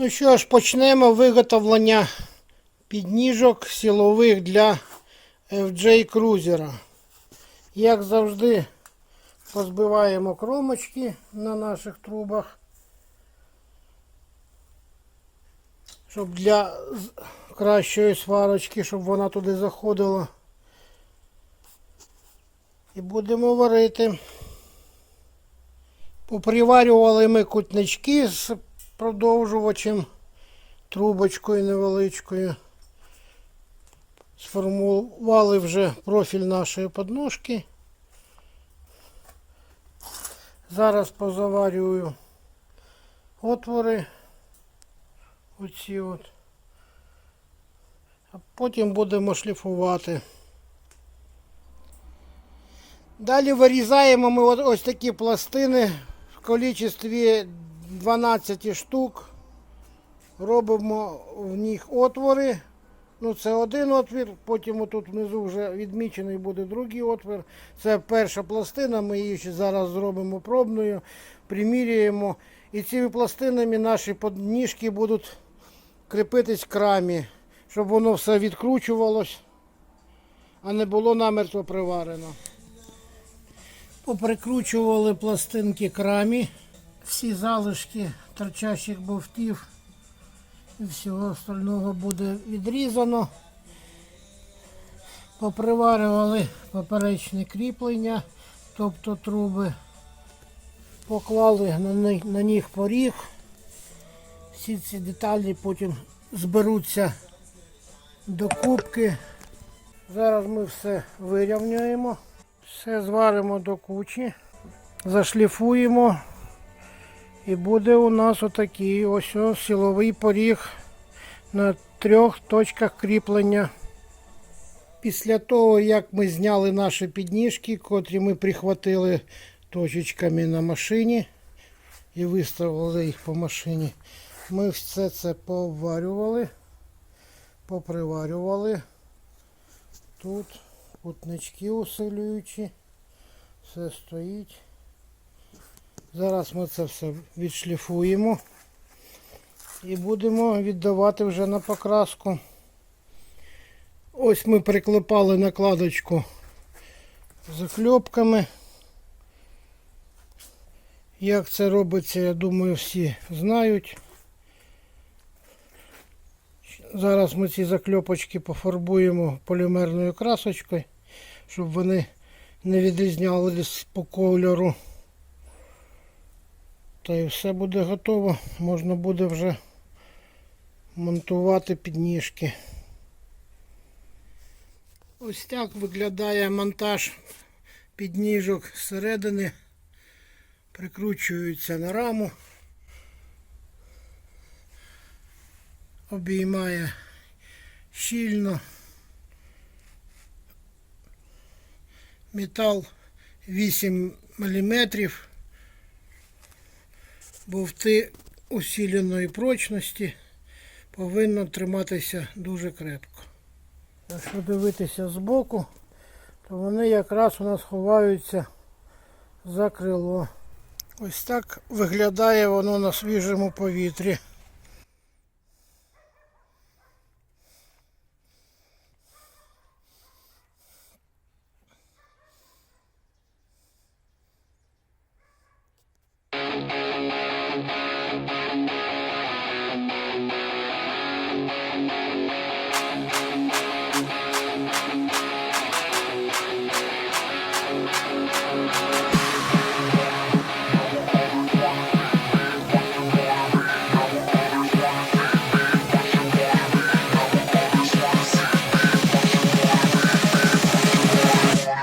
Ну що ж, почнемо виготовлення підніжок силових для FJ крузера. Як завжди, позбиваємо кромочки на наших трубах, щоб для кращої сварочки, щоб вона туди заходила. І будемо варити. Поприварювали ми кутнички з продовжувачем, трубочкою невеличкою. Сформували вже профіль нашої подножки. Зараз позаварюю отвори. Оці от. А потім будемо шліфувати. Далі вирізаємо ми ось такі пластини в кількості 12 штук. Робимо в них отвори. Ну, це один отвір, потім тут внизу вже відмічений буде другий отвір. Це перша пластина, ми її ще зараз зробимо пробною, приміряємо. І цими пластинами наші подніжки будуть кріпитись к рамі, щоб воно все відкручувалось, а не було намертво приварено. Поприкручували пластинки к рамі, всі залишки торчащих бовтів і всього остального буде відрізано. Поприварювали поперечне кріплення, тобто труби, поклали на них, поріг. Всі ці деталі потім зберуться до кубки. Зараз ми все вирівнюємо. Все зваримо до кучі, зашліфуємо. І буде у нас отакий ось силовий поріг на трьох точках кріплення. Після того, як ми зняли наші підніжки, котрі ми прихватили точечками на машині і виставили їх по машині, ми все це пообварювали, поприварювали. Тут кутнички усилюючі, все стоїть. Зараз ми це все відшліфуємо і будемо віддавати вже на покраску. Ось ми приклепали накладочку закльопками. Як це робиться, я думаю, всі знають. Зараз ми ці закльопочки пофарбуємо полімерною красочкою, щоб вони не відрізнялись по кольору. Та і все буде готово. Можна буде вже монтувати підніжки. Ось так виглядає монтаж підніжок зсередини. Прикручуються на раму. Обіймає щільно. Метал 8 міліметрів бовти усіленої прочності повинно триматися дуже крепко. Якщо дивитися збоку, то вони якраз у нас ховаються за крило. Ось так виглядає воно на свіжому повітрі.